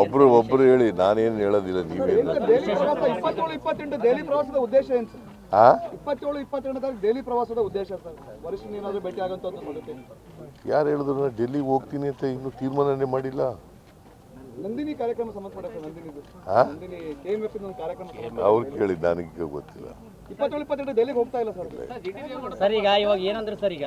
ಒಬ್ರು ಒಬ್ರು ಹೇಳಿ ನಾನೇನು ಹೇಳೋದಿಲ್ಲ ನೀವೇನು ಇಪ್ಪತ್ತೇಳು ಇಪ್ಪತ್ತೆಂಟು ದೆಹಲಿ ಪ್ರವಾಸದ ಉದ್ದೇಶ ಏನು ಸರ್? ಆ? ಇಪ್ಪತ್ತೇಳು ಇಪ್ಪತ್ತೆರಡು ತಾರೀಕು ದೆಹಲಿ ಪ್ರವಾಸದ ಉದ್ದೇಶ ಸರ್. ವರಿಷ್ಠ ಏನಾದರೂ ಭೇಟಿ ಯಾರು ಹೇಳಿದ್ರು ನಾನು ಡೆಲ್ಲಿಗೆ ಹೋಗ್ತೀನಿ ಅಂತ ಇನ್ನು ತೀರ್ಮಾನನೇ ಮಾಡಿಲ್ಲ. ನಂದಿನಿ ಕಾರ್ಯಕ್ರಮ ಸಂಬಂಧಪಟ್ಟ? ನಂದಿನಿ ಕೆ ಎಫ್ ಕಾರ್ಯಕ್ರಮ ಅವ್ರು ಕೇಳಿ ನನಗೆ ಗೊತ್ತಿಲ್ಲ. ಇಪ್ಪತ್ತೇಳು ಇಪ್ಪತ್ತೆಂಟು ಡೆಲ್ಲಿಗೆ ಹೋಗ್ತಾ ಇಲ್ಲ ಸರ್. ಸರ್ ಈಗ ಇವಾಗ ಏನಂದ್ರೆ ಸರ್ ಈಗ?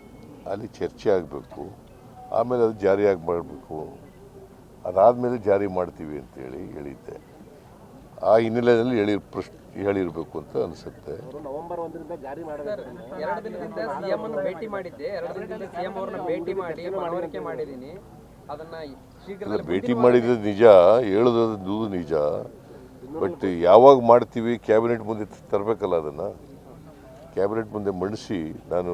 ಅಲ್ಲಿ ಚರ್ಚೆ ಆಗಬೇಕು ಆಮೇಲೆ ಅದು ಜಾರಿಯಾಗಿ ಮಾಡಬೇಕು. ಅದಾದಮೇಲೆ ಜಾರಿ ಮಾಡ್ತೀವಿ ಅಂತೇಳಿ ಹೇಳಿದ್ದೆ. ಆ ಹಿನ್ನೆಲೆಯಲ್ಲಿ ಹೇಳಿ ಪ್ರಶ್ನೆ ಹೇಳಿರಬೇಕು ಅಂತ ಅನಿಸುತ್ತೆ. ಎರಡು ದಿನದಿಂದ ಸಿಎಂ ಅನ್ನು ಭೇಟಿ ಮಾಡಿದ್ದೆ. ಎರಡು ದಿನದಿಂದ ಸಿಎಂ ಅವರನ್ನ ಭೇಟಿ ಮಾಡಿ ಮನವರಿಕೆ ಮಾಡಿದ್ದೀನಿ. ಅದನ್ನ ಭೇಟಿ ಮಾಡಿದ್ದು ನಿಜ ಹೇಳೋದು ನಿಜ. ಬಟ್ ಯಾವಾಗ ಮಾಡ್ತೀವಿ ಕ್ಯಾಬಿನೆಟ್ ಮುಂದೆ ತರಬೇಕಲ್ಲ ಅದನ್ನು. ಕ್ಯಾಬಿನೆಟ್ ಮುಂದೆ ಮಂಡಿಸಿ ನಾನು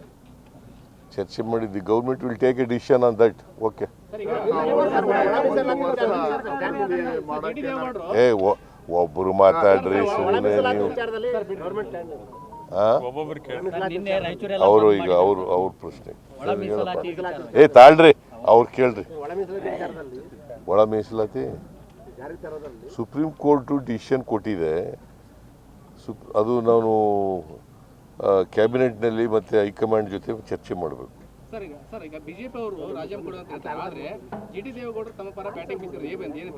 ಚರ್ಚೆ ಮಾಡಿದ್ದು government will take a decision on that okay ಏ, ಒ- ಒಬ್ರು ಮಾತಾಡ್ರಿ ಸುಮ್ಮನೆ ನೀವು. ಅವರು ಈಗ. ಅವರು, ಅವ್ರ ಪ್ರಶ್ನೆ. ಏ, ತಾಳ್ರಿ, ಅವ್ರು ಕೇಳ್ರಿ. ಒಳ ಮೀಸಲಾತಿ? ಸುಪ್ರೀಂ ಕೋರ್ಟು ಡಿಸಿಷನ್ ಕೊಟ್ಟಿದೆ. ಸುಪ್ ಅದು ನಾನು ಕ್ಯಾಬಿನೆಟ್ನಲ್ಲಿ ಮತ್ತು ಹೈಕಮಾಂಡ್ ಜೊತೆ ಚರ್ಚೆ ಮಾಡಬೇಕು. ಸರ್ ಈಗ ಸರ್ ಈಗ ಬಿಜೆಪಿ ಅವರು ರಾಜೀನಾಮೆ ಕೊಡು ಅಂತ ಹೇಳ್ತಾರೆ ಆದ್ರೆ ಜಿ ಟಿ ದೇವೇಗೌಡರು ತಮ್ಮ ಪರ ಬ್ಯಾಟಿಂಗ್ ಬಿದ್ದರು ಏನ್ ಬಂದು ಏನು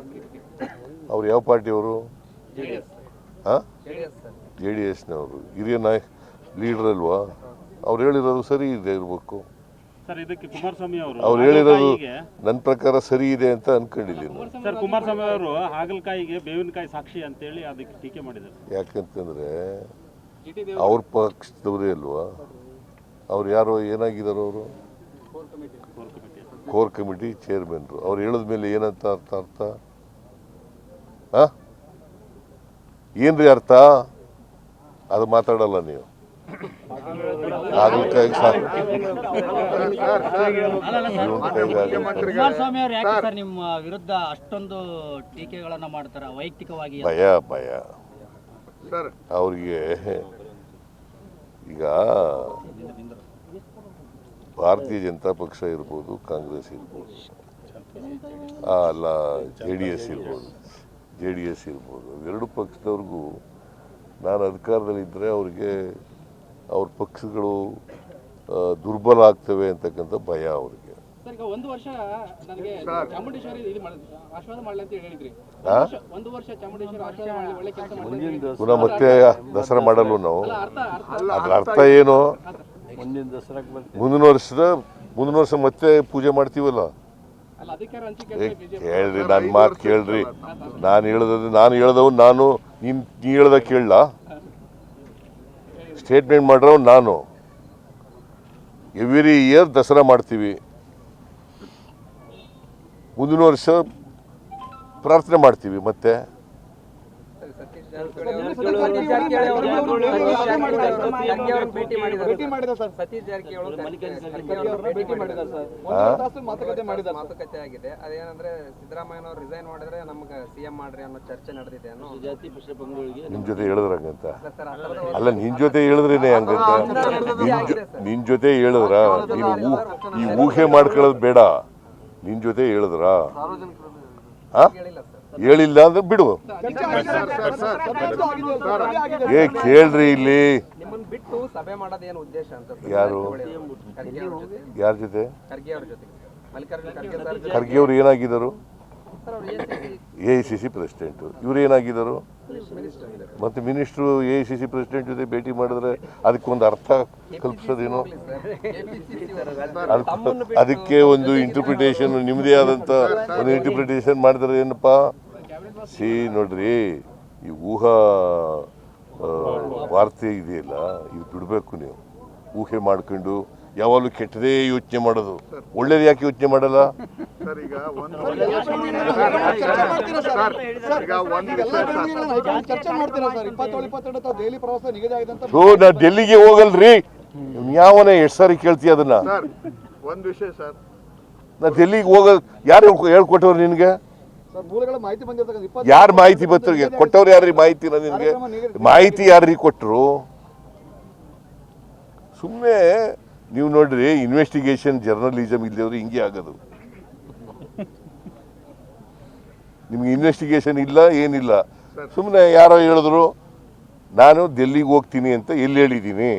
ಅವ್ರು ಯಾವ ಪಾರ್ಟಿಯವರು ಹಾಂ ಜೆ ಡಿ ಎಸ್ನವರು ಹಿರಿಯ ನಾಯಕ ಲೀಡರ್ ಅಲ್ವಾ? ಅವ್ರು ಹೇಳಿರೋದು ಸರಿ ಇದೆ ಇರಬೇಕು. ಸರ್ ಇದಕ್ಕೆ ಕುಮಾರಸ್ವಾಮಿ ಅವರು ಅವ್ರು ಹೇಳಿರೋದು ನನ್ನ ಪ್ರಕಾರ ಸರಿ ಇದೆ ಅಂತ ಅನ್ಕೊಂಡಿದ್ದೀನಿ. ಸರ್ ಕುಮಾರಸ್ವಾಮಿ ಅವರು ಹಾಗಲಕಾಯಿಗೆ ಬೇವಿನಕಾಯಿ ಸಾಕ್ಷಿ ಅಂತೇಳಿ ಅದಕ್ಕೆ ಟೀಕೆ ಮಾಡಿದ್ದಾರೆ. ಯಾಕಂತಂದ್ರೆ ಅವ್ರ ಪಕ್ಷದವರೇ ಅಲ್ವಾ ಅವ್ರು ಯಾರೋ ಏನಾಗಿದ್ದಾರೆ ಅವರು ಕೋರ್ ಕಮಿಟಿ ಚೇರ್ಮನ್ರು ಅವ್ರು ಹೇಳಿದ ಮೇಲೆ ಏನಂತ ಅರ್ಥ ಅರ್ಥ? ಏನ್ರಿ ಅರ್ಥ ಅದು ಮಾತಾಡಲ್ಲ ನೀವು ಅಷ್ಟೊಂದು ಟೀಕೆಗಳನ್ನ ಮಾಡ್ತಾರ ವೈಯಕ್ತಿಕವಾಗಿ ಭಯ ಭಯ ಅವ್ರಿಗೆ ಈಗ ಭಾರತೀಯ ಜನತಾ ಪಕ್ಷ ಇರ್ಬೋದು, ಕಾಂಗ್ರೆಸ್ ಇರ್ಬೋದು ಅಲ್ಲ, ಜೆ ಡಿ ಎಸ್ ಇರ್ಬೋದು, ಜೆ ಡಿ ಎಸ್ ಇರ್ಬೋದು ಎರಡು ಪಕ್ಷದವ್ರಿಗೂ ನಾನು ಅಧಿಕಾರದಲ್ಲಿದ್ದರೆ ಅವರಿಗೆ ಅವ್ರ ಪಕ್ಷಗಳು ದುರ್ಬಲ ಆಗ್ತವೆ ಅಂತಕ್ಕಂಥ ಭಯ ಅವ್ರಿಗೆ. ಸರ್ ಈಗ ಒಂದು ವರ್ಷ ನನಗೆ ಚಾಮುಂಡೇಶ್ವರಿ ಇದು ಆಶೀರ್ವಾದ ಮಾಡಲಿ ಅಂತ ಹೇಳಿದ್ರಿ. ಒಂದು ವರ್ಷ ಚಾಮುಂಡೇಶ್ವರಿ ಆಶೀರ್ವಾದ ಮಾಡಲಿ ಒಳ್ಳೆ ಕೆಲಸ ಮಾಡಿ ಪುನಃ ಮತ್ತೆ ದಸರಾ ಮಾಡಲು ನಾವು? ಅರ್ಥ ಅರ್ಥ. ಅದ್ರ ಅರ್ಥ ಏನು? ಮುಂದಿನ ವರ್ಷದ ಮುಂದಿನ ವರ್ಷ ಮತ್ತೆ ಪೂಜೆ ಮಾಡ್ತೀವಲ್ಲ? ಹೇಳ್ರಿ ನನ್ನ ಮಾತು ಕೇಳ್ರಿ. ನಾನು ಹೇಳ್ದದ್ದು ನಾನು ಹೇಳ್ದವ್ ನಾನು ನೀನು ನೀ ಹೇಳ್ದ ಕೇಳಲ್ಲ ಸ್ಟೇಟ್ಮೆಂಟ್ ಮಾಡ್ರವ್ ನಾನು. ಎವ್ರಿ ಇಯರ್ ದಸರಾ ಮಾಡ್ತೀವಿ. ಮುಂದಿನ ವರ್ಷ ಪ್ರಾರ್ಥನೆ ಮಾಡ್ತೀವಿ ಮತ್ತೆ. ಮಾತುಕತೆ ಆಗಿದೆ ಅದೇನಂದ್ರೆ ರಿಸೈನ್ ಮಾಡಿದ್ರೆ ನಮ್ಗೆ ಸಿಎಂ ಮಾಡ್ರಿ ಅನ್ನೋ ಚರ್ಚೆ ನಿಮ್ಮ ಜೊತೆ ಥರದ ಅಲ್ಲ, ನಿನ್ ಜೊತೆ ಹೇಳಿದ್ರೇನೆ ಹಂಗಂತ? ನಿನ್ ಜೊತೆ ಹೇಳಿದ್ರ? ಊ- ಈ ಊಹೆ ಮಾಡ್ಕೊಳ್ಳೋದು ಬೇಡ. ನಿನ್ ಜೊತೆ ಹೇಳಿದ್ರ? ಹೇಳಿಲ್ಲ ಅಂದ್ರೆ ಬಿಡು ಏ ಕೇಳ್ರಿ ಇಲ್ಲಿ. ಯಾರು? ಯಾರ ಜೊತೆ? ಖರ್ಗೆ ಅವ್ರು ಏನಾಗಿದ್ದರು? A I C C president. ಇವ್ರು ಏನಾಗಿದ್ದಾರೆ. ಮತ್ತೆ minister, A C C president ಜೊತೆ ಭೇಟಿ ಮಾಡಿದ್ರೆ ಅದಕ್ಕೊಂದು ಅರ್ಥ ಕಲ್ಪಿಸೋದೇನು? ಅದಕ್ಕೆ ಒಂದು ಇಂಟರ್ಪ್ರಿಟೇಷನ್ ನಿಮ್ಮದೇ ಆದಂಥ ಒಂದು ಇಂಟರ್ಪ್ರಿಟೇಷನ್ ಮಾಡಿದ್ರೆ ಏನಪ್ಪ? ಸಿ ನೋಡ್ರಿ, ಈ ಊಹಾ ವಾರ್ತೆ ಇದೆಯಲ್ಲ, ಇದು ಬಿಡಬೇಕು ನೀವು. ಊಹೆ ಮಾಡ್ಕೊಂಡು ಯಾವಾಗಲೂ ಕೆಟ್ಟದೇ ಯೋಚನೆ ಮಾಡೋದು. ಒಳ್ಳೇದು ಯಾಕೆ ಯೋಚನೆ ಮಾಡಲ್ಲ? ಸರ್ ಈಗ ಒಂದು ನಾ ಡೆಲ್ಲಿಗೆ ಹೋಗಲ್ರಿ. ಯಾವನೇ ಎಷ್ಟು ಸಾರಿ ಕೇಳ್ತಿ ಅದನ್ನ? ಒಂದ್ ಒಂದು ವಿಷಯ ಸರ್. ನಾ ಡೆಲ್ಲಿಗೆ ಹೋಗಲ್ ಯಾರು ಹೇಳ್ಕೊಟ್ಟವ್ರು ನಿನ್ಗೆ? ಯಾರು ಮಾಹಿತಿ ಬತ್ತರಿಗೆ ಕೊಟ್ಟವ್ರು ಯಾರ್ರಿ ಮಾಹಿತಿ ನಿನ್ಗೆ? ಮಾಹಿತಿ ಯಾರ್ರಿ ಕೊಟ್ಟರು ಸುಮ್ಮನೆ ನೀವು ನೋಡ್ರಿ ಇನ್ವೆಸ್ಟಿಗೇಷನ್ ಜರ್ನಲಿಸಮ್ ಇಲ್ಲದವ್ರು ಹಿಂಗೆ ಆಗೋದು. ನಿಮ್ಗೆ ಇನ್ವೆಸ್ಟಿಗೇಷನ್ ಇಲ್ಲ ಏನಿಲ್ಲ. ಸುಮ್ಮನೆ ಯಾರೋ ಹೇಳಿದ್ರು ನಾನು ಡೆಲ್ಲಿಗೆ ಹೋಗ್ತೀನಿ ಅಂತ ಎಲ್ಲಿ ಹೇಳಿದ್ದೀನಿ?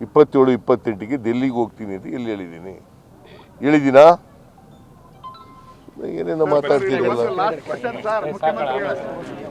ಇಪ್ಪತ್ತೇಳು ಇಪ್ಪತ್ತೆಂಟಿಗೆ ಡೆಲ್ಲಿಗೆ ಹೋಗ್ತೀನಿ ಅಂತ ಎಲ್ಲಿ ಹೇಳಿದ್ದೀನಿ? ಹೇಳಿದ್ದೀನಾ? ಏನೇನೋ ಮಾತಾಡ್ತಿದ್ದಲ್ಲ